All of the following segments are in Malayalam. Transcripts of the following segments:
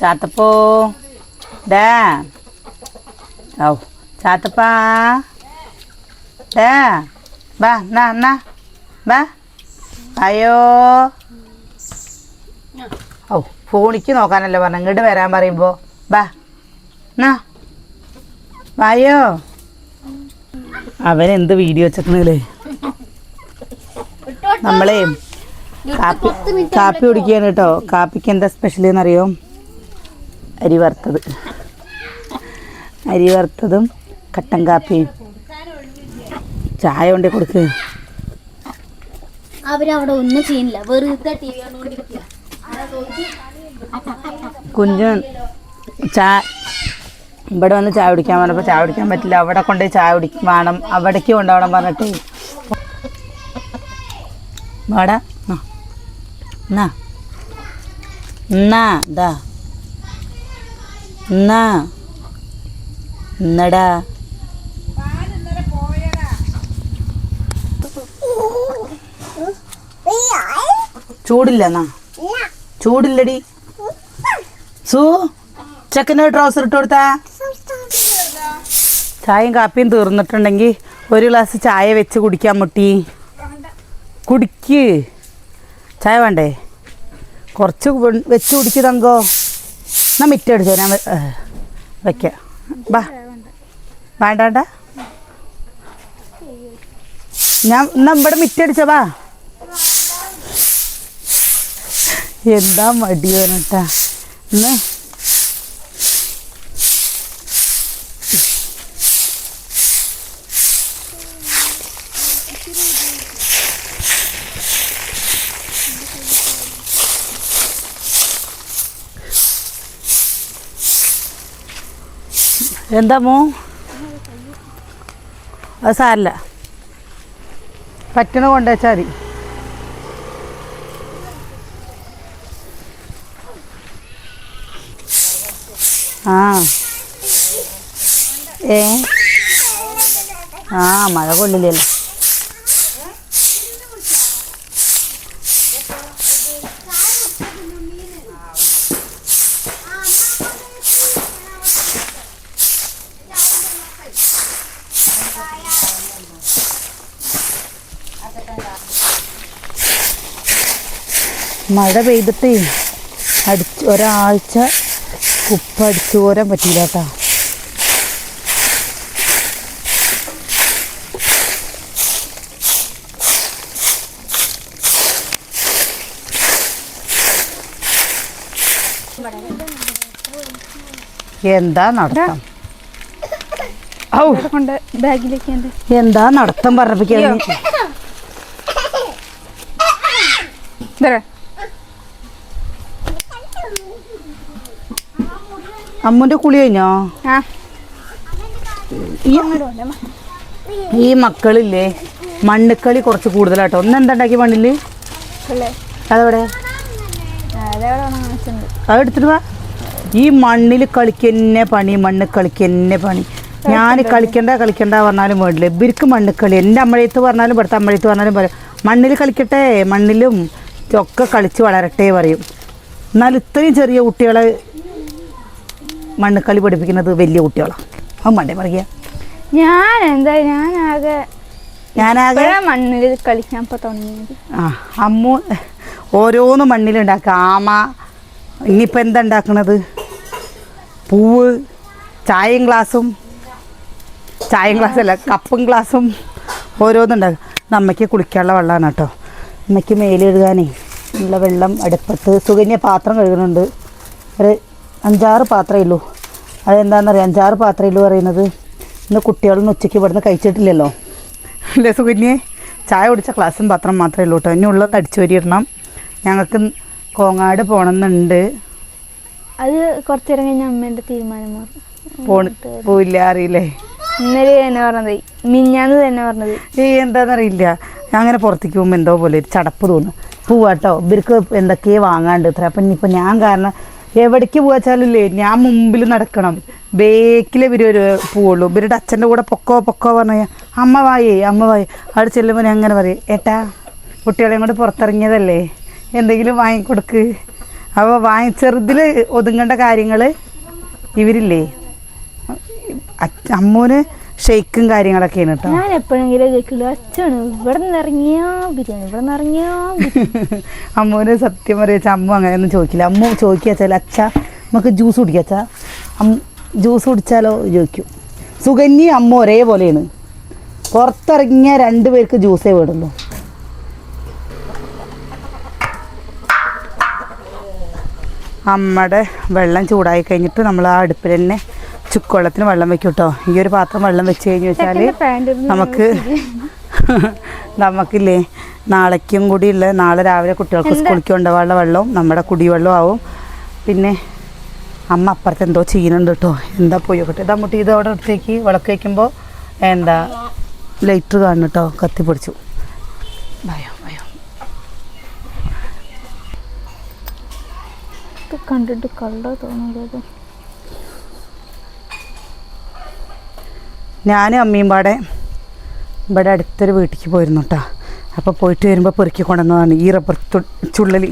ചാത്തപ്പോ. ഡാ ഔ ചാത്തപ്പാ. ഡാ ബാ നാ നാ. ബാ. അയ്യോ. ഔ ഫോണിക്ക് നോക്കാനല്ലേ പറഞ്ഞു. ഇങ്ങോട്ട് വരാൻ പറയുമ്പോ. ബാ നാ. വായോ. അവൻ എന്ത് വീഡിയോ വെച്ചേക്കണേ നമ്മളേ കാപ്പി കാപ്പി കുടിക്കുകയാണ് കേട്ടോ. കാപ്പിക്ക് എന്താ സ്പെഷ്യൽ എന്നറിയോ? അരി വറുത്തത്. അരി വറുത്തതും കട്ടൻ കാപ്പിയും. ചായ കൊണ്ടേ കൊടുക്ക്. അവരവിടെ ഒന്നും ചെയ്യുന്നില്ല. വെറുതെ ടി വി കണ്ടുകൊണ്ടിരിക്കുക കുഞ്ഞു ചാ ഇവിടെ വന്ന് ചായ കുടിക്കാൻ പറഞ്ഞപ്പോൾ ചായ കുടിക്കാൻ പറ്റില്ല. അവിടെ കൊണ്ടേ ചായ കുടിക്കും വേണം. അവിടേക്ക് കൊണ്ടുപോകണം പറഞ്ഞിട്ട്. വാടാ നാ. На, да. На. Нада. ചൂടില്ല എന്നാ ചൂടില്ലടി സു ചെക്കന് ട്രൗസർ ഇട്ട് കൊടുത്താ ചായയും കാപ്പിയും തീർന്നിട്ടുണ്ടെങ്കിൽ ഒരു ഗ്ലാസ് ചായ വെച്ച് കുടിക്കാൻ മുട്ടി കുടിക്ക് ചായ വേണ്ടേ? കുറച്ച് വെച്ച് കുടിക്ക് തങ്കോ. എന്നാ മിറ്റടിച്ചോ ഞാൻ വയ്ക്കാം ബാ. വേണ്ട വേണ്ട. ഞാൻ എന്നാ ഇവിടെ മിറ്റടിച്ചോ വാ എന്താ മടി പറഞ്ഞിട്ടാ. ഇന്ന് എന്താ മോ? അത് സാരല്ല. പറ്റണ കൊണ്ടുവച്ചാൽ മതി ആ. ഏ? ആ മഴ കൊള്ളില്ലല്ലോ. മഴ പെയ്തിട്ട് അടിച്ച് ഒരാഴ്ച ഉപ്പ് അടിച്ചു പോരാൻ പറ്റില്ല കേട്ടോ. എന്താ നടത്തം? എന്ത് നടത്തം പറഞ്ഞപ്പിക്കാൻ അമ്മുന്റെ കുളി കഴിഞ്ഞോ? ഈ മക്കളില്ലേ മണ്ണുക്കളി കുറച്ച് കൂടുതലാട്ടോ. ഒന്ന് എന്താ ഉണ്ടാക്കി മണ്ണിൽ? അതെവിടെ? അത് എടുത്തിട്ട് വാ. ഈ മണ്ണിൽ കളിക്കന്നെ പണി മണ്ണ് കളിക്കന്നെ പണി. ഞാൻ കളിക്കണ്ട കളിക്കണ്ട പറഞ്ഞാലും വേണ്ടില്ല. ഇവർക്ക് മണ്ണിക്കളി. എന്റെ അമ്മഴത്ത് പറഞ്ഞാലും ഇവിടുത്തെ അമ്മഴത്ത് പറഞ്ഞാലും പറയും മണ്ണിൽ കളിക്കട്ടെ മണ്ണിലും ഒക്കെ കളിച്ച് വളരട്ടെ പറയും. എന്നാൽ ഇത്രയും ചെറിയ കുട്ടികളെ മണ്ണിക്കളി പഠിപ്പിക്കുന്നത് വലിയ കുട്ടികളാണ് അവൻ മണ്ടേ പറയുക. ഞാൻ എന്താ ഞാനാകെ ഞാനാകെ മണ്ണിൽ കളിക്കാൻ തുടങ്ങിയത്. ആ അമ്മു ഓരോന്ന് മണ്ണിലുണ്ടാക്കുക. ആമ ഇനിയിപ്പോൾ എന്താ ഉണ്ടാക്കുന്നത് പൂവ് ചായയും ഗ്ലാസും ചായയും ഗ്ലാസ് അല്ല കപ്പും ഗ്ലാസും ഓരോന്നുണ്ടാക്കുക നമ്മയ്ക്ക് കുളിക്കാനുള്ള വെള്ളമാണ് കേട്ടോ. അമ്മയ്ക്ക് മേലെഴുകാനേ ഉള്ള വെള്ളം അടുപ്പത്ത്. സുകന്യ പാത്രം കഴുകുന്നുണ്ട്. ഒരു അഞ്ചാറ് പാത്രമേ ഉള്ളൂ. അതെന്താണെന്നറിയാം അഞ്ചാറ് പാത്രമേ ഉള്ളൂ പറയുന്നത്. ഇന്ന് കുട്ടികളൊന്നും ഉച്ചയ്ക്ക് ഇവിടുന്ന് കഴിച്ചിട്ടില്ലല്ലോ. അല്ലേ സുകന്യെ? ചായ കുടിച്ച ക്ലാസ്സും പത്രം മാത്രമേ ഉള്ളൂ കേട്ടോ. ഇനി ഉള്ളത് അടിച്ചു വരിയിടണം ഞങ്ങൾക്ക് കോങ്ങാട് പോകണമെന്നുണ്ട്. അത് കുറച്ചേരം കഴിഞ്ഞ അമ്മേന്റെ തീരുമാനം മാറും. പോണ പോയില്ല അറിയില്ലേ? ഇന്നലെ തന്നെ പറഞ്ഞത്. മിഞ്ഞാന്ന് തന്നെ പറഞ്ഞത്. ഏ എന്താണെന്നറിയില്ല അങ്ങനെ പുറത്തേക്ക് പോകുമ്പോൾ എന്തോ പോലെ ഒരു ചടപ്പ് തോന്നും. പോവാട്ടോ. ഇവർക്ക് എന്തൊക്കെയോ വാങ്ങാണ്ട് ഇത്ര. അപ്പം ഇനിയിപ്പോൾ ഞാൻ കാരണം എവിടേക്ക് പോവാച്ചാലില്ലേ ഞാൻ മുമ്പിൽ നടക്കണം. ബേക്കിലെ ഇവർ ഒരു പോവുള്ളൂ. ഇവരുടെ അച്ഛന്റെ കൂടെ പൊക്കോ പൊക്കോ പറഞ്ഞു അമ്മ വായേ അമ്മ വായേ. അവിടെ ചെല്ലുമ്പോൾ ഞാൻ അങ്ങനെ പറയും ഏട്ടാ കുട്ടികളെയും കൊണ്ട് പുറത്തിറങ്ങിയതല്ലേ? എന്തെങ്കിലും വാങ്ങിക്കൊടുക്ക്. അപ്പോൾ വാങ്ങി ചെറുതിൽ ഒതുങ്ങേണ്ട കാര്യങ്ങൾ ഇവരില്ലേ? അമ്മൂന് ഷെയ്ക്കും കാര്യങ്ങളൊക്കെയാണ് കേട്ടോ ഞാൻ എപ്പോഴെങ്കിലും കേൾക്കുള്ളൂ അച്ഛന് ഇവിടെ നിന്ന് ഇറങ്ങിയാ ബിരിയാണി ഇവിടെ നിന്ന് ഇറങ്ങിയാ. അമ്മൂന് സത്യം പറയുക അമ്മ അങ്ങനെയൊന്നും ചോദിക്കില്ല. അമ്മ ചോദിക്കുക അച്ഛ നമുക്ക് ജ്യൂസ് കുടിക്കുക അമ്മ ജ്യൂസ് കുടിച്ചാലോ ചോദിക്കും. സുകന്യ അമ്മ ഒരേപോലെയാണ്. പുറത്തിറങ്ങിയ രണ്ടു പേർക്ക് ജ്യൂസേ വിടുള്ളൂ. അമ്മയുടെ വെള്ളം ചൂടായി കഴിഞ്ഞിട്ട് നമ്മൾ ആ അടുപ്പിൽ തന്നെ ചുക്കുവെള്ളത്തിന് വെള്ളം വെക്കും കേട്ടോ ഈ ഒരു പാത്രം വെള്ളം വെച്ച് കഴിഞ്ഞ് വെച്ചാൽ നമുക്ക് നമുക്കില്ലേ നാളേക്കും കൂടിയുള്ള നാളെ രാവിലെ കുട്ടികൾക്ക് സ്കൂളിലേക്ക് കൊണ്ടുപോകാനുള്ള വെള്ളവും നമ്മുടെ കുടിവെള്ളവും ആവും. പിന്നെ അമ്മ അപ്പുറത്ത് എന്തോ ചെയ്യുന്നുണ്ട് കേട്ടോ എന്താ പോയി നോക്കട്ടെ. ഇതാ മുട്ടി ഇത് അവിടെ അടുത്തേക്ക് വിളക്ക് വയ്ക്കുമ്പോൾ എന്താ ലൈറ്റർ കാണുന്നു കേട്ടോ കത്തിപ്പിടിച്ചു ഭയം ഭയം. കണ്ടിട്ട് കള്ള തോന്നുന്നത്. ഞാനും അമ്മയും പാടെ ഇവിടെ അടുത്തൊരു വീട്ടിലേക്ക് പോയിരുന്നു കേട്ടോ അപ്പോൾ പോയിട്ട് വരുമ്പോൾ പെറുക്കി കൊണ്ടുവന്നതാണ്. ഈ റബ്ബർ ചുള്ളൽ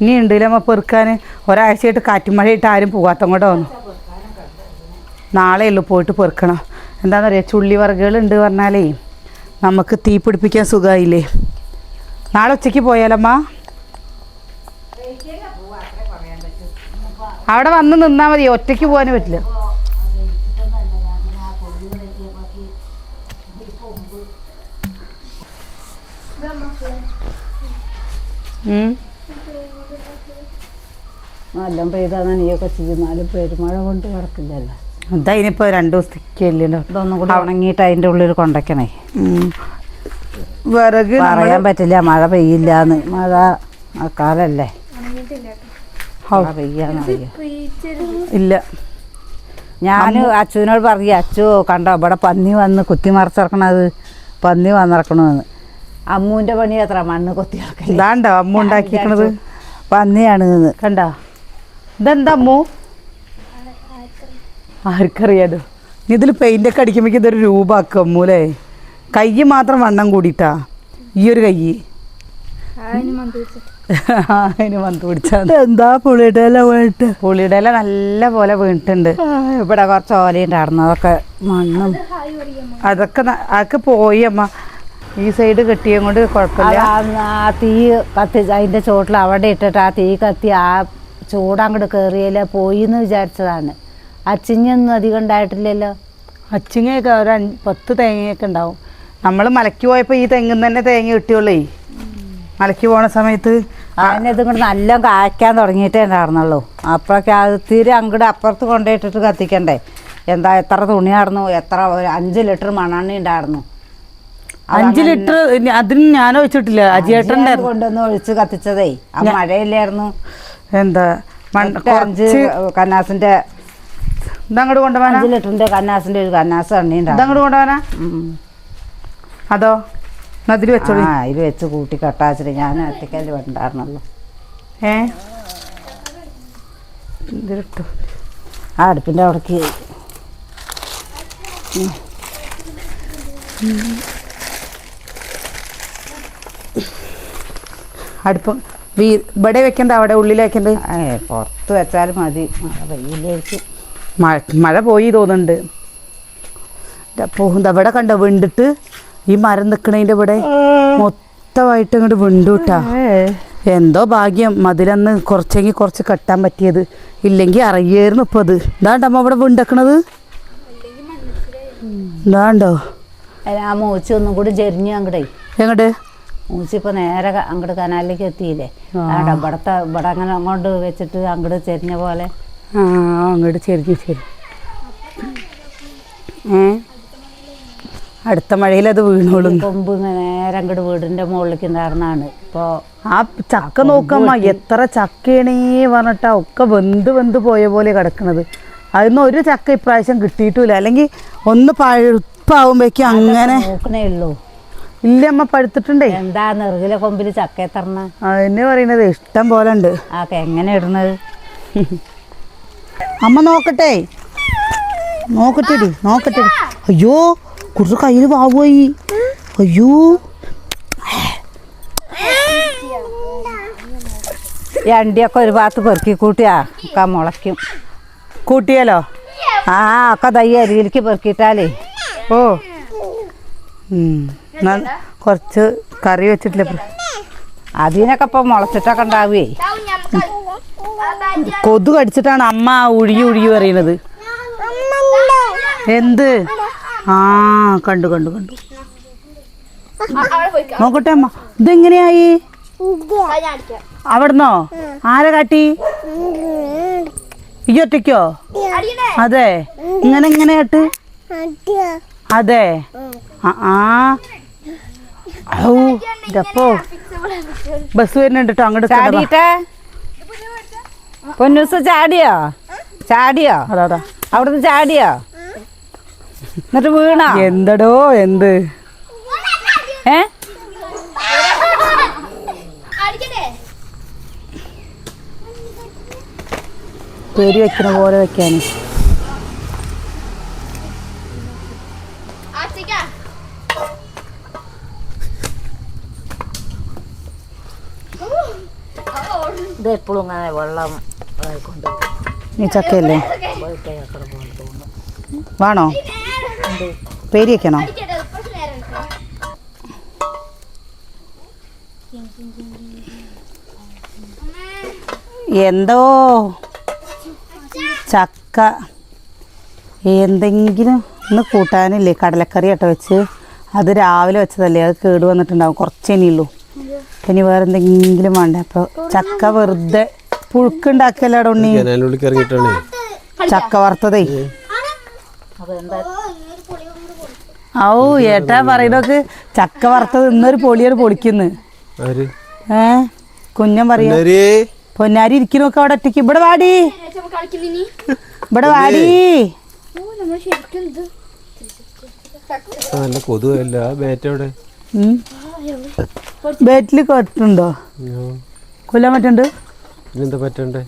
ഇനി ഉണ്ടല്ലോ അമ്മ പെറുക്കാൻ ഒരാഴ്ചയായിട്ട് കാറ്റും മഴയായിട്ട് ആരും പോകാത്ത കൂടെ വന്നു. നാളെ പോയിട്ട് പെറുക്കണം. എന്താണെന്ന് അറിയാം ചുള്ളി വർഗങ്ങളുണ്ട് പറഞ്ഞാലേ നമുക്ക് തീ പിടിപ്പിക്കാൻ സുഖമായില്ലേ നാളെ ഉച്ചയ്ക്ക് പോയാലമ്മ? അവിടെ വന്ന് നിന്നാൽ മതി. ഒറ്റയ്ക്ക് പോകാനും പറ്റില്ല. ഉം. നല്ല പെയ്താ നനയൊക്കെ ചെയ്യുന്നാലും പെരുമഴ കൊണ്ട് കിടക്കില്ലല്ലോ. അതാ ഇനിയിപ്പോ രണ്ടു ദിവസത്തേക്കല്ലോ ഇതൊന്നും കൂടി ഉണങ്ങിയിട്ട് അതിന്റെ ഉള്ളിൽ കൊണ്ടക്കണേ. വിറക് പറയാൻ പറ്റില്ല. മഴ പെയ്യില്ലാന്ന്. മഴ മഴക്കാലല്ലേ. ഹൗ, മഴ പെയ്യാന്നറിയ ഇല്ല. ഞാൻ അച്ഛനോട് പറയാ അച്ചു കണ്ടോ ഇവിടെ പന്നി വന്ന് കുത്തി മറിച്ചിറക്കണത്. പന്നി വന്നിറക്കണമെന്ന് അമ്മൂന്റെ പണി അത്ര മണ്ണ് കൊത്തി ഇറക്കൽ ഇതാണ്ടോ അമ്മ ഉണ്ടാക്കിക്കണത് പന്നിയാണ് കണ്ടോ? ഇതെന്താ അമ്മു? ആർക്കറിയാലോ. ഇതിൽ പെയിന്റ് ഒക്കെ അടിക്കുമ്പോ ഇതൊരു രൂപമാക്കും അമ്മൂലേ കൈ മാത്രം വണ്ണം കൂടിട്ടാ ഈ ഒരു കൈ. അതിന് മന്ത് വെച്ചിട്ട്. പിടിച്ചാൽ എന്താ പുളിയുടെ ഇല പോയിട്ട് പുളിയുടെ ഇല നല്ല പോലെ വീണിട്ടുണ്ട്. ഇവിടെ കുറച്ച് ഓലയുണ്ടായിരുന്നു അതൊക്കെ മണ്ണും. അതൊക്കെ അതൊക്കെ പോയി അമ്മ. ഈ സൈഡ് കെട്ടിയും കൊണ്ട് കുഴപ്പമില്ല. ആ തീ കത്തി അതിന്റെ ചോട്ടിൽ അവിടെ ഇട്ടിട്ട് ആ തീ കത്തി ആ ചൂടങ്ങോട്ട് കയറിയല്ല പോയി എന്ന് വിചാരിച്ചതാണ്. അച്ചിങ്ങൊന്നും അധികം ഉണ്ടായിട്ടില്ലല്ലോ. അച്ചിങ്ങയൊക്കെ ഒരു അഞ്ച് പത്ത് തേങ്ങയൊക്കെ ഉണ്ടാവും. നമ്മൾ മലക്കി പോയപ്പോൾ ഈ തെങ്ങിൽ തന്നെ തേങ്ങ കിട്ടിയുള്ളേ. മലയ്ക്ക് പോണ സമയത്ത് അതിന് ഇതും കൂടെ നല്ല കായ്ക്കാൻ തുടങ്ങിയിട്ടേ ഉണ്ടായിരുന്നുള്ളൂ. അപ്പോഴൊക്കെ അത് തീരെ അങ്ങോട്ട് അപ്പുറത്ത് കൊണ്ടുപോയിട്ടിട്ട് കത്തിക്കണ്ടേ. എന്താ എത്ര തുണി എത്ര ഒരു അഞ്ച് ലിറ്റർ മണ്ണെണ്ണ ഉണ്ടായിരുന്നു. അഞ്ച് ലിറ്റർ അതിന് ഞാൻ ഒഴിച്ചിട്ടില്ല അജിയേട്ടന്റെ അജിയാണ് കൊണ്ടുവന്ന് ഒഴിച്ച് കത്തിച്ചതേ. ആ മഴയില്ലായിരുന്നു. എന്താ? അഞ്ച് കന്നാസിന്റെ ഇതങ്ങോട്ട് കൊണ്ടുപോകാൻ അഞ്ച് ലിറ്ററിന്റെ കന്നാസിന്റെ ഒരു കന്നാസ് ഇതങ്ങോട്ട് കൊണ്ടുപോകാനാ അതോ? നദി അതിൽ വെച്ചോളി. ആ ഇത് വെച്ച് കൂട്ടി കട്ടാച്ചിട്ട് ഞാൻ എത്തിക്കാൻ ഉണ്ടായിരുന്നല്ലോ ഏ? ഇതിലിട്ടു ആ അടുപ്പിന്റെ അവിടേക്ക്. അടുപ്പം. വീ ഇവിടെ വെക്കണ്ട അവിടെ ഉള്ളിൽ വെക്കണ്ട പുറത്ത് വെച്ചാലും മതി. മഴ പെയ്യിലേക്ക് മഴ മഴ പോയി തോന്നുന്നുണ്ട്. പോകുന്നത് അവിടെ കണ്ട വിണ്ടിട്ട് ഈ മരം നിൽക്കണതിന്റെ ഇവിടെ മൊത്തമായിട്ട് ഇങ്ങോട്ട് വിണ്ടുട്ടാ എന്തോ ഭാഗ്യം മതിലന്ന് കുറച്ചെങ്കിൽ കുറച്ച് കെട്ടാൻ പറ്റിയത്. ഇല്ലെങ്കിൽ അറിയായിരുന്നു ഇപ്പോൾ അത് ഇതാണ്ടമ്മ അവിടെ വിണ്ടക്കണത്? ഇതാണ്ടോ? ആ മോച്ചൊന്നും ഒന്നും കൂടി ചെരിഞ്ഞു അങ്ങോട്ടേ എങ്ങോട്ട്? മൂച്ചി ഇപ്പൊ നേരെ അങ്ങോട്ട് കനാലിലേക്ക് എത്തിയില്ലേ? ആ. ആടെ ഇവിടത്തെ ഇവിടെ അങ്ങനെ അങ്ങോട്ട് വെച്ചിട്ട് അങ്ങോട്ട് ചെരിഞ്ഞ പോലെ. ആ അങ്ങോട്ട് ചെരിഞ്ഞു ശരി ഏ? അടുത്ത മഴയിൽ അത് വീണോളും. കൊമ്പ് നേരെ അങ്ങോട്ട് വീടിന്റെ മുകളിലേക്ക് ഉണ്ടായിരുന്നാണ് ഇപ്പോൾ ആ ചക്ക നോക്കമ്മ എത്ര ചക്കയാണേ പറഞ്ഞിട്ടാ ഒക്കെ വെന്ത് വെന്ത് പോയ പോലെ കിടക്കണത്. അതിന്ന് ഒരു ചക്ക ഇപ്രാവശ്യം കിട്ടിയിട്ടില്ല അല്ലെങ്കിൽ ഒന്ന് പഴുപ്പാവുമ്പോഴേക്കും അങ്ങനെ നോക്കണേ ഉള്ളൂ. ഇല്ല അമ്മ? പഴുത്തിട്ടുണ്ടേ. എന്താ നെറുകിലെ കൊമ്പിൽ ചക്ക എത്തറണ എന്നെ പറയണത് ഇഷ്ടം പോലെ ഉണ്ട്. ആ എങ്ങനെ ഇടുന്നത്? അമ്മ നോക്കട്ടെ. നോക്കട്ടെടി നോക്കട്ടെ അയ്യോ കുറച്ച് കയ്യിൽ വാവുമായി അയ്യോ. ഈ അണ്ടിയൊക്കെ ഒരു ഭാഗത്ത് പെറുക്കി കൂട്ടിയാ ഒക്കെ മുളയ്ക്കും. കൂട്ടിയാലോ? ആ ഒക്കെ തയ്യ അരിയിലേക്ക് പെറുക്കിയിട്ടാലേ. ഓ. കുറച്ച് കറി വെച്ചിട്ടില്ല? അതിനൊക്കെ ഇപ്പം മുളച്ചിട്ടൊക്കെ ഉണ്ടാവുകയേ കൊതു കടിച്ചിട്ടാണ് അമ്മ ഉഴുകി ഉഴുകി പറയുന്നത്. എന്ത്? ആ കണ്ടു കണ്ടു കണ്ടു. നോക്കട്ടെ അമ്മ. ഇതെങ്ങനെയായി? അവിടുന്നോ? ആരെ കാട്ടി? ഈ ഒറ്റയ്ക്കോ? അതെ. ഇങ്ങനെ ഇങ്ങനെ കേട്ട് അതെ. ആ ഔ ഇതപ്പോ. ബസ് വരുന്നുണ്ട് കേട്ടോ അങ്ങോട്ട്. ചാടിയിട്ടേ. പൊന്നൂസ് ചാടിയോ? ചാടിയോ? അതാ അവിടുന്ന് ചാടിയോ? എന്നിട്ട് വീണ? എന്തടോ എന്ത്? ഏ? പേര് വെക്കണ പോലെ വെക്കാൻ ഇത് എപ്പോഴും ഇങ്ങനെ വെള്ളം കൊണ്ട് നീ ചക്കയല്ലേ? വേണോ? പേര് വെക്കണോ എന്തോ ചക്ക. എന്തെങ്കിലും ഒന്ന് കൂട്ടാനില്ലേ? കടലക്കറി കേട്ടോ വെച്ച്. അത് രാവിലെ വെച്ചതല്ലേ? അത് കേട് വന്നിട്ടുണ്ടാവും. കുറച്ചേ ഇനി വേറെ എന്തെങ്കിലും വേണ്ട? അപ്പോൾ ചക്ക വെറുതെ പുഴുക്കുണ്ടാക്കിയല്ലോ ഉണ്ണി. ചക്ക വറുത്തതേ. ഔ ഏട്ടാ പറയുന്നൊക്കെ ചക്ക വറുത്തത് ഇന്നൊരു പൊളിയൊരു പൊളിക്കുന്നു. ഏ? കുഞ്ഞൻ പറയാ. പൊന്നാരി. ഇരിക്കണൊക്കെ അവിടെ ഒറ്റയ്ക്ക്. ഇവിടെ വാടി. ഇവിടെ വാടി. നല്ല കൊതുവല്ല ബാറ്റ്. ബേറ്റിൽ കൊട്ടുണ്ടോ അയ്യോ, കൊല്ലാൻ പറ്റുന്നുണ്ട് ഇതെന്താ പറ്റണ്ടേ?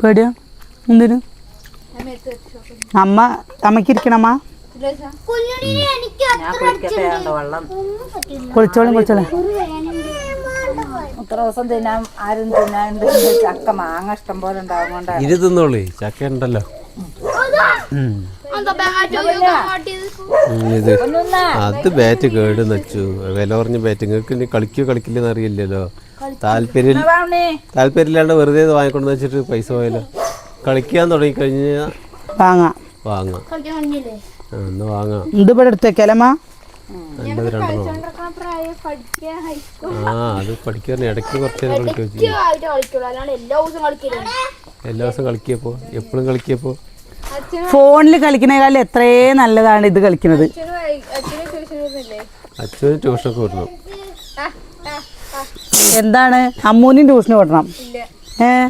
പേടിയോ. എന്തിനു? അമ്മ അമ്മയ്ക്ക് ഇരിക്കണമ്മ കുളിച്ചോളും കുളിച്ചോളാം. ഇത്ര ദിവസം തിന്നാൻ ആരും തിന്നാൻ ചക്ക മാങ്ങ ഇഷ്ടം പോലെ ഉണ്ടാവും ഇത് ഇരു ചക്ക ഉണ്ടല്ലോ. ഇത് അത് ബാറ്റ് കേട് വെച്ചു. വില കുറഞ്ഞ ബാറ്റ് നിങ്ങൾക്ക് ഇനി കളിക്കോ കളിക്കില്ലെന്ന് അറിയില്ലല്ലോ. താല്പര്യം താല്പര്യമില്ലാണ്ട് വെറുതെ ഇത് വാങ്ങിക്കൊണ്ട് വെച്ചിട്ട് പൈസ പോയല്ലോ കളിക്കാൻ തുടങ്ങിക്കഴിഞ്ഞാൽ വാങ്ങാം. വാങ്ങാം. വാങ്ങാം. ഇത് ഇവിടെ എടുത്തേക്കലമ്മ നല്ലത് രണ്ടെണ്ണം. ആ അത് പഠിക്കാൻ ഇടയ്ക്ക് കുറച്ച് നേരം കളിക്കുക ചെയ്യും എല്ലാ ദിവസം കളിക്കിയപ്പോ? എപ്പോഴും കളിക്കപ്പോ ഫോണിൽ കളിക്കുന്നതിനേക്കാളും എത്രേ നല്ലതാണ് ഇത് കളിക്കുന്നത്. അച്ഛന് ട്യൂഷനൊക്കെ വിടണം. എന്താണ്? അമ്മൂനും ട്യൂഷന് വിടണം. ഏ?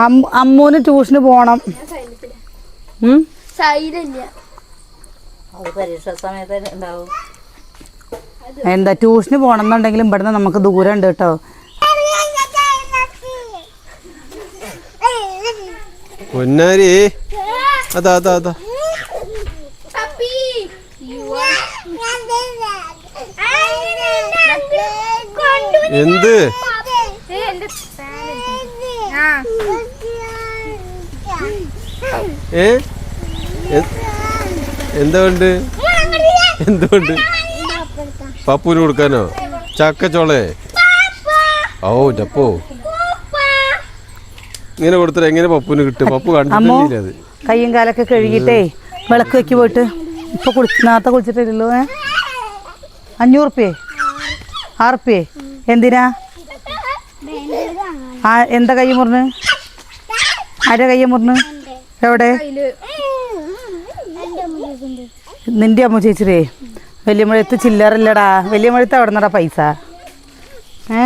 അമ്മ- അമ്മൂന് ട്യൂഷന് പോണം. എന്താ ട്യൂഷന് പോകണം എന്നുണ്ടെങ്കിലും ഇവിടുന്ന് നമുക്ക് ദൂരം ഉണ്ട് കേട്ടോ. പൊന്നാരി. അതാ അതാ അതാ. എന്ത്? ഏ എന്തുകൊണ്ട് എന്തുകൊണ്ട് പപ്പൂര് കൊടുക്കാനോ? ചക്കച്ചോളെ. ഓ ചപ്പോ. ഇങ്ങനെ കൊടുത്തിട്ട് എങ്ങനെ പപ്പുവിന് കിട്ടും? പപ്പു കണ്ടിട്ടില്ല അത്? കയ്യും കാലൊക്കെ കഴുകിയിട്ടേ വിളക്ക് വെക്കി പോയിട്ട്. ഇപ്പൊ കുളിച്ച് നേരത്തെ കുളിച്ചിട്ടില്ലല്ലോ ഏ? അഞ്ഞൂറുപ്യേ ആറുപ്യേ എന്തിനാ? ആ എന്താ കൈ മുറിന് ആരുടെ കൈ മുറിന് എവിടെ? നിന്റെ അമ്മ ചേച്ചിരേ വലിയ മഴയത്ത് ചില്ലറില്ലടാ വലിയ മഴയത്ത് അവിടെ നിന്നടാ പൈസ? ഏ?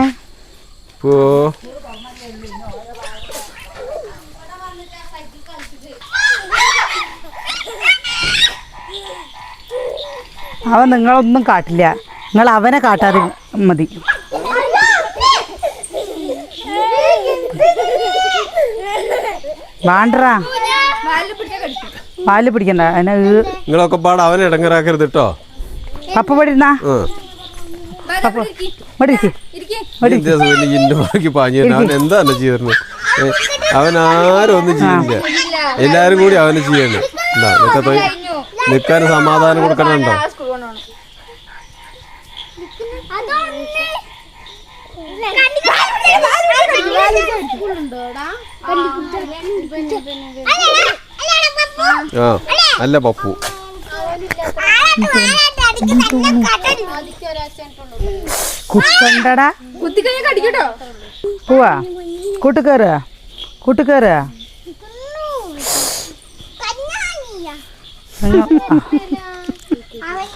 അവൻ നിങ്ങളൊന്നും കാട്ടില്ല. നിങ്ങൾ അവനെ കാട്ടാതെ മതി. വാണ്ടറാ. പാൽ പിടിക്കണ്ട. അതിനെ നിങ്ങളൊക്കെ പാട് അവനെ ഇടങ്ങറാക്കരുത് കേട്ടോ. പപ്പ പടിരുന്നാ ആ പപ്പ ഇവിടെ ഇരിക്ക്. എന്താ സുഖം ഇന്നെ ബാക്കി പാഞ്ഞു തരുന്നത്? അവൻ എന്താ തന്നെ ചെയ്യുന്നത് അവൻ ആരും ഒന്നും ചെയ്യുന്നില്ല എല്ലാരും കൂടി അവന് ചെയ്യണം നിക്കാൻ സമാധാനം കൊടുക്കണുണ്ടോ ആ അല്ല പപ്പു കുത്തണ്ടടാ കുത്തിക്കഴിഞ്ഞാൽ കടിക്കട്ടോ പോവാ കൂട്ടുകയറുക കൂട്ടുകയറുക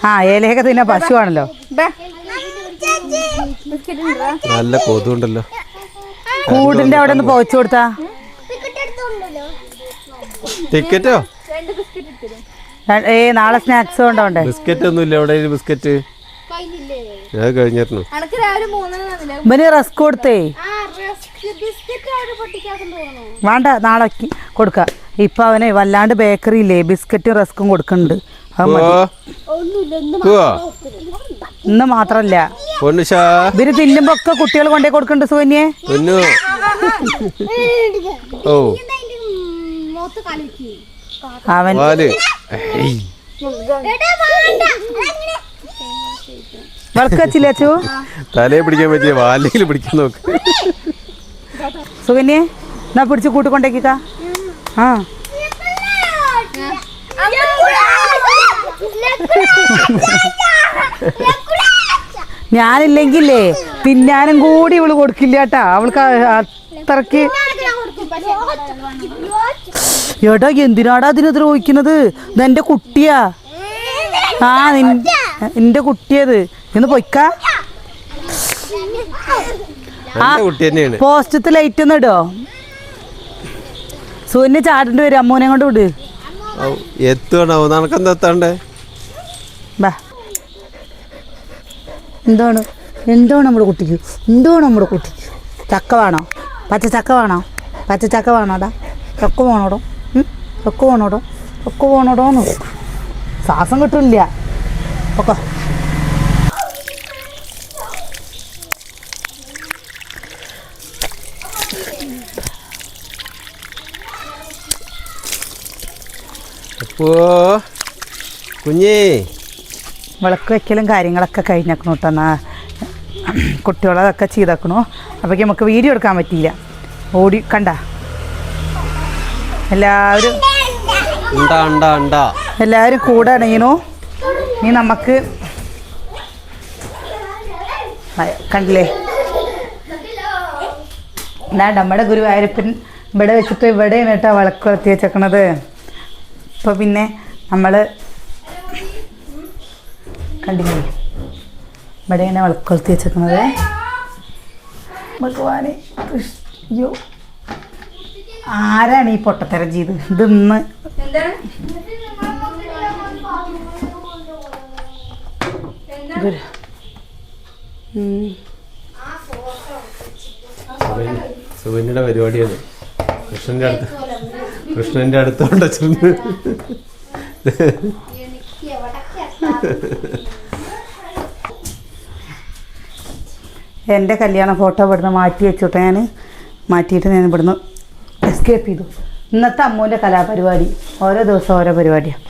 ആ ഏലയൊക്കെ തിന്നെ പശുവാണല്ലോ. നല്ല കൊതുണ്ടല്ലോ കൂടിന്റെ അവിടെ ഒന്ന് പോച്ചു കൊടുത്താ. ടിക്കറ്റോ? ഏ നാളെ സ്നാക്സ് കൊണ്ടോണ്ടേ. ബിസ്ക്കറ്റ് ഒന്നും ഇല്ല എവിടെ ബിസ്ക്കറ്റ്? ഞാൻ കഴിഞ്ഞിരുന്നു. അനക്ക് രാവിലെ മൂന്നിന് തന്നില്ല? ഇവന് റസ്ക് കൊടുത്തേ. ബിസ്ക്കറ്റ് അവിടെ പൊട്ടിക്കാക്കാൻ തോന്നുന്നു. വേണ്ട നാളെ ക്കി- കൊടുക്ക. ഇപ്പൊ അവനെ വല്ലാണ്ട് ബേക്കറി ഇല്ലേ ബിസ്ക്കറ്റും റസ്കും കൊടുക്കുന്നുണ്ട് അത് മതി. പോവാ ഇന്ന് മാത്രല്ല. പൊന്നുഷാ. ഇവർ തിന്നുമ്പോ ഒക്കെ കുട്ടികൾ കൊണ്ടേ കൊടുക്കുന്നുണ്ട് സുകന്യെ. പൊന്നു. ഓ. അവൻ ഏയ്. വിളക്ക് വെച്ചില്ല അച്ചു? തലയെ പിടിക്കാൻ പറ്റിയ വാലിൽ പിടിക്കാൻ നോക്ക്. സുകന്യെ എന്നാ പിടിച്ച് കൂട്ടിക്കൊണ്ടേക്കിക്ക. ആ. ഞാനില്ലെങ്കിലേ തിന്നാനും കൂടി ഇവൾ കൊടുക്കില്ല കേട്ടാ. അവൾക്ക് അത്രയ്ക്ക് എടാ എന്തിനാടാ അതിന് ദ്രോഹിക്കുന്നത് ഇതെന്റെ കുട്ടിയാ. ആ നിന്റെ കുട്ടിയത്. ഇന്ന് പൊയ്ക്ക? നല്ല കുട്ടി തന്നെയാണ്. പോസ്റ്റത്തെ ലൈറ്റ് ഒന്ന് ഇടോ. സൂര്യന് ചാടേണ്ടി വരും. അമ്മൂനെ കൊണ്ട് വിട്. എത്തണോ നടക്കെന്താ എത്താണ്ടേ? ബാ. എന്താണ്? എന്താണ് നമ്മുടെ കുട്ടിക്ക്? എന്താണ് നമ്മുടെ കുട്ടിക്ക്? ചക്ക വേണോ? പച്ച ചക്ക വേണോ? പച്ച ചക്ക വേണോടാ. ചക്ക വേണോടോ? ഉം? ചക്ക വേണോടോ? ചക്ക വേണോടോന്ന്. ശ്വാസം കിട്ടില്ല ഒക്കെ അപ്പോ കുഞ്ഞേ. വിളക്ക് വെക്കലും കാര്യങ്ങളൊക്കെ കഴിഞ്ഞേക്കണു കേട്ടോ കുട്ടികളതൊക്കെ ചെയ്തേക്കണു. അപ്പോഴേക്കും നമുക്ക് വീഡിയോ എടുക്കാൻ പറ്റിയില്ല. ഓടി കണ്ട. എല്ലാവരും എല്ലാവരും കൂടെ അണിയണു ഇനി നമുക്ക് കണ്ടില്ലേ? എന്നാ നമ്മുടെ ഗുരുവായൂരപ്പൻ ഇവിടെ വെച്ചിട്ട് ഇവിടെയാണ് കേട്ടോ വിളക്ക് വളർത്തി വെച്ചേക്കണത്. അപ്പോൾ പിന്നെ നമ്മൾ കണ്ടില്ലേ? ഇവിടെയാണ് വിളക്ക് വളർത്തി വെച്ചേക്കണത്. ഭഗവാനെ അയ്യോ. ആരാണ് ഈ പൊട്ടത്തരം ചെയ്ത്? ഇതിന്ന് ഗുരു സുവിന്റെ പരിപാടിയാണ്. കൃഷ്ണന്റെ അടുത്ത് കൃഷ്ണന്റെ അടുത്തോണ്ട് ചെന്ന് എന്റെ കല്യാണ ഫോട്ടോ ഇവിടുന്ന് മാറ്റി വെച്ചോട്ടെ ഞാൻ മാറ്റിയിട്ട് ഞാൻ ഇവിടുന്ന് എസ്കേപ്പ് ചെയ്തു. ഇന്നത്തെ അമ്മൂന്റെ കലാപരിപാടി. ഓരോ ദിവസം ഓരോ പരിപാടിയാണ്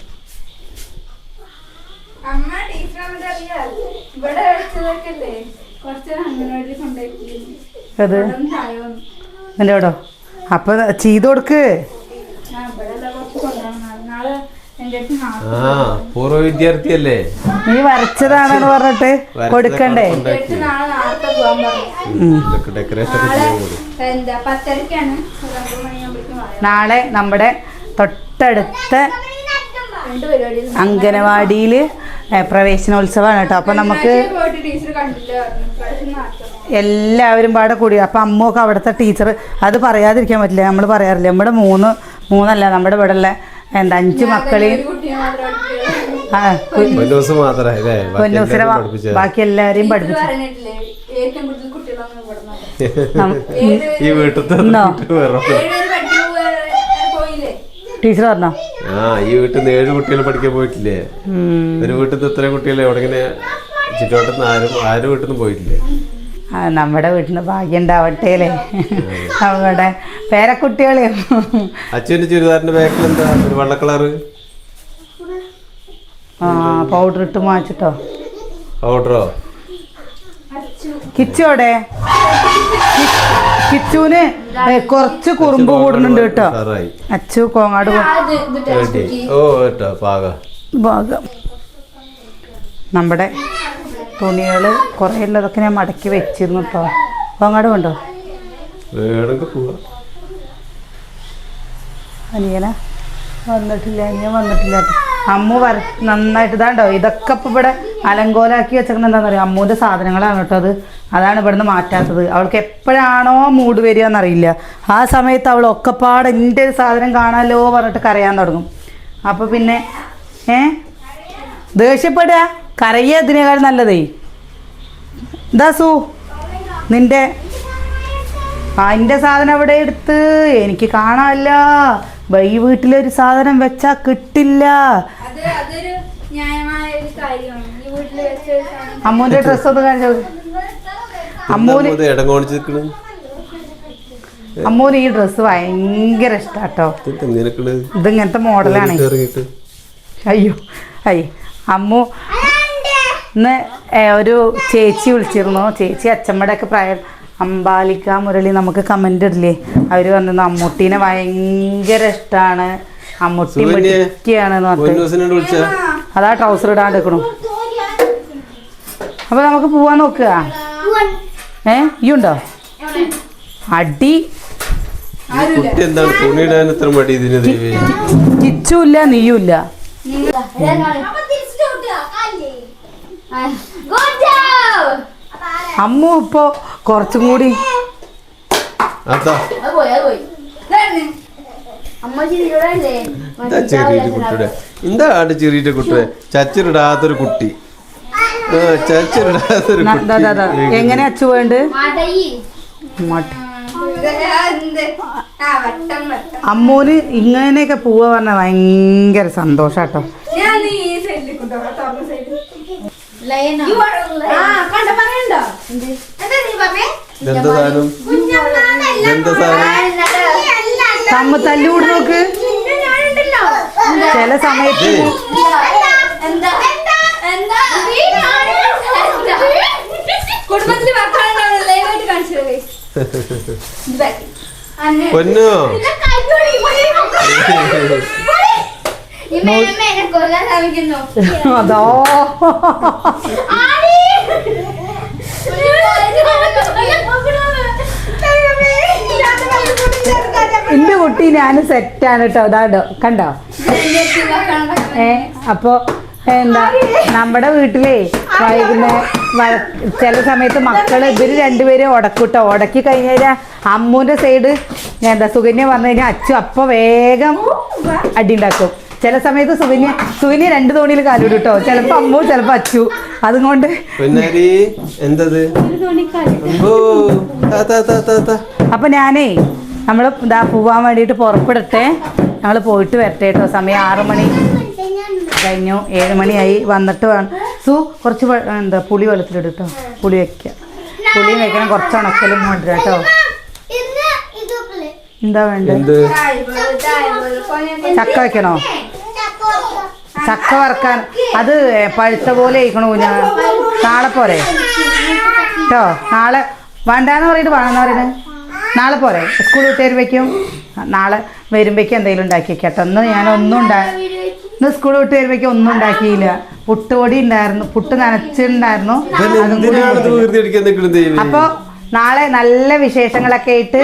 അത് എന്റെ അപ്പൊ അപ്പോൾ ചെയ്ത് കൊടുക്ക്. ആ ഇവിടെ ഉള്ള നാളെ എന്റെ അടുത്ത് ആ പൂർവ വിദ്യാർത്ഥിയല്ലേ? നീ വരച്ചതാണെന്ന് പറഞ്ഞിട്ട് കൊടുക്കണ്ടേ. നാളെ നമ്മുടെ തൊട്ടടുത്ത അംഗനവാടിയിൽ പ്രവേശനോത്സവമാണ് കേട്ടോ. അപ്പോൾ നമുക്ക് എല്ലാവരും പാടെ കൂടി. അപ്പം അമ്മൊക്കെ അവിടുത്തെ ടീച്ചർ അത് പറയാതിരിക്കാൻ പറ്റില്ല. നമ്മൾ പറയാറില്ല നമ്മുടെ മൂന്ന് മൂന്നല്ല നമ്മുടെ ഇവിടെ ഉള്ള എന്താ അഞ്ച് മക്കളെയും ബാക്കി പൊന്നൂസിനെ എല്ലാവരെയും പഠിപ്പിച്ചു. ഇവിടെ ടീച്ചർ പറഞ്ഞോ? ആ ഈ വീട്ടിൽ നിന്ന് ഏഴ് കുട്ടികൾ പഠിക്കാൻ പോയിട്ടില്ലേ. ഒരു വീട്ടിൽ നിന്ന് ഇത്രയും കുട്ടികളെ എവിടെ ഇങ്ങനെ ചുറ്റുവട്ടത്ത് നിന്ന് ആരും ആരും വീട്ടിൽ നിന്ന് പോയിട്ടില്ലേ? നമ്മുടെ വീട്ടിൽ ഭാഗ്യം ഉണ്ടാവട്ടെ അല്ലേ? നമ്മുടെ പേരക്കുട്ടികളെ. അച്ഛന്റെ ചുരിദാറിന്റെ ബാക്കിൽ എന്താ? ഒരു വെള്ള കളറ് ആ പൗഡർ ഇട്ട് മാച്ചിട്ടോ പൗഡറോ കിച്ചോടെ കിച്ചുവിന് കുറച്ച് കുറുമ്പ് കൂടുന്നുണ്ട് കേട്ടോ. അച്ചു കോങ്ങാട് ഓ കേട്ടോ. പാക. നമ്മുടെ തുണികൾ കുറേ ഉള്ളതൊക്കെ ഞാൻ മടക്കി വെച്ചിരുന്നു കേട്ടോ കോങ്ങാട് കൊണ്ടോ? വേണമെങ്കിൽ പോവാ. അനിയന? വന്നിട്ടില്ല അനിയൻ വന്നിട്ടില്ല. അമ്മ വര നന്നായിട്ട് ഇതാണ്ടോ? ഇതൊക്കെ ഇപ്പം ഇവിടെ അലങ്കോലാക്കി വെച്ചേക്കണ എന്താണെന്ന് അറിയാം അമ്മൂന്റെ സാധനങ്ങളാണ് കേട്ടോ അത്. അതാണ് ഇവിടുന്ന് മാറ്റാത്തത്. അവൾക്ക് എപ്പോഴാണോ മൂഡ് വരിക എന്നറിയില്ല ആ സമയത്ത് അവൾ ഒക്കെപ്പാടെ എന്റെ ഒരു സാധനം കാണാമല്ലോ പറഞ്ഞിട്ട് കരയാൻ തുടങ്ങും. അപ്പോൾ പിന്നെ ഏ? ദേഷ്യപ്പെടുക കരയുക ഇതിനേക്കാൾ നല്ലതേ. ദാസു നിന്റെ ആ എന്റെ സാധനം അവിടെ എടുത്ത്? എനിക്ക് കാണാമല്ല ഈ വീട്ടിലൊരു സാധനം വെച്ചാ കിട്ടില്ല. അത് അതൊരു ന്യായമായ ഒരു കാര്യമാണ്. ഈ വീട്ടിൽ വെച്ച ഒരു അമ്മൂന്റെ ഡ്രസ് ഒന്ന് കാണിച്ചു? അമ്മൂന് ഈ ഡ്രസ് ഭയങ്കര ഇഷ്ടാട്ടോ. ഇതിങ്ങനത്തെ മോഡലാണ്. അയ്യോ അയ്യ. അമ്മു ഇന്ന് ഏ, ഒരു ചേച്ചി വിളിച്ചിരുന്നു. ചേച്ചി അച്ചമ്മയുടെ ഒക്കെ പ്രായം. അമ്പാലിക്ക മുരളി നമുക്ക് കമന്റ് ഇടില്ലേ? അവർ പറഞ്ഞു അമ്മൂട്ടീനെ ഭയങ്കര ഇഷ്ടമാണ് അമ്മൂട്ടി മിടുക്കിയാണെന്ന് പറഞ്ഞു അതാ ട്രൗസർ ഇടാണ്ട് നിൽക്കണു അപ്പൊ നമുക്ക് പോവാൻ നോക്കുക. ഏ ഈ ഉണ്ടോ? അടി. കുട്ടി എന്താണ് തുണിയിടാൻ ഇത്ര മടി ഇതിന് ദൈവേ കിച്ചുമില്ല നീയുമില്ല അമ്മു ഇപ്പോ കുറച്ചും കൂടി. അതാ. അമ്മ ചിരിയോടല്ലേ എന്താ ചെറിയൊരു കുട്ടിയുടെ? എന്താ ആണ്ട് ചെറിയ കുട്ടിയുടെ ചച്ചിരിടാത്തൊരു കുട്ടി. ദാ. കുട്ടി എങ്ങനെ അച്ചു വേണ്ട മാടയി മട്ട്- എന്ത് ആ വട്ടം വട്ടം അമ്മൂന് ഇങ്ങനെയൊക്കെ പോവാ പറഞ്ഞ ഭയങ്കര സന്തോഷാട്ടോ. തമ്മ തല്ലൂട് നോക്ക്. ചില സമയത്ത് ഏയ്. അതോ? എന്റെ കുട്ടി ഞാൻ സെറ്റാണ് കേട്ടോ അതാണ്ടോ കണ്ടോ? ഏ അപ്പോ എന്താ? നമ്മുടെ വീട്ടിലേ വൈകുന്നേരം ചില സമയത്ത് മക്കൾ ഇവർ രണ്ടുപേരും ഉടക്കൂട്ടോ ഉടക്കി കഴിഞ്ഞാൽ അമ്മൂന്റെ സൈഡ് എന്താ സുകന്യ വന്നു കഴിഞ്ഞാൽ അച്ഛൻ അപ്പൊ വേഗം അടി ഉണ്ടാക്കും ചില സമയത്ത് സുകന്യ സുകന്യ രണ്ട് തോണിയിൽ കാലു കേട്ടോ ചിലപ്പോ അമ്മു ചിലപ്പോ അച്ചു. അതുകൊണ്ട് പൊന്നാരി എന്തത്? അമ്പോ താ താ താ താ താ. അപ്പൊ ഞാനേ നമ്മൾ ഇതാ പോവാൻ വേണ്ടിട്ട് പുറപ്പെടട്ടെ. ഞങ്ങൾ പോയിട്ട് വരട്ടെ കേട്ടോ സമയം ആറു മണി കഴിഞ്ഞു. ഏഴ് മണിയായി വന്നിട്ട് വേണം. സു കുറച്ച് എന്താ പുളി വെള്ളത്തിലിടും കേട്ടോ പുളി വെക്ക. പുളി വെക്കണം. കുറച്ച് ഉണക്കലും കൊണ്ടുവരാം കേട്ടോ എന്താ വേണ്ടത്? ചക്ക വെക്കണോ? ചക്ക വറക്കാൻ. അത് പഴുത്ത പോലെ ഇരിക്കണു ഞാൻ നാളെ പോരെ. കേട്ടോ നാളെ വേണ്ടാന്ന് പറഞ്ഞിട്ട് വേണമെന്ന് പറയുന്നത്? നാളെ പോരെ. സ്കൂൾ വിട്ട് വരുമ്പോഴേക്കും? നാളെ വരുമ്പോഴേക്കും എന്തെങ്കിലും ഉണ്ടാക്കി കേട്ടോ. ഇന്ന് ഞാൻ ഒന്നും ഉണ്ടാ ഇന്ന് സ്കൂൾ വിട്ട് വരുമ്പോഴേക്കും ഒന്നും ഉണ്ടാക്കിയില്ല. പുട്ടുപൊടി ഉണ്ടായിരുന്നു. പുട്ട് നനച്ചിട്ടുണ്ടായിരുന്നു. അപ്പോൾ നാളെ നല്ല വിശേഷങ്ങളൊക്കെ ആയിട്ട്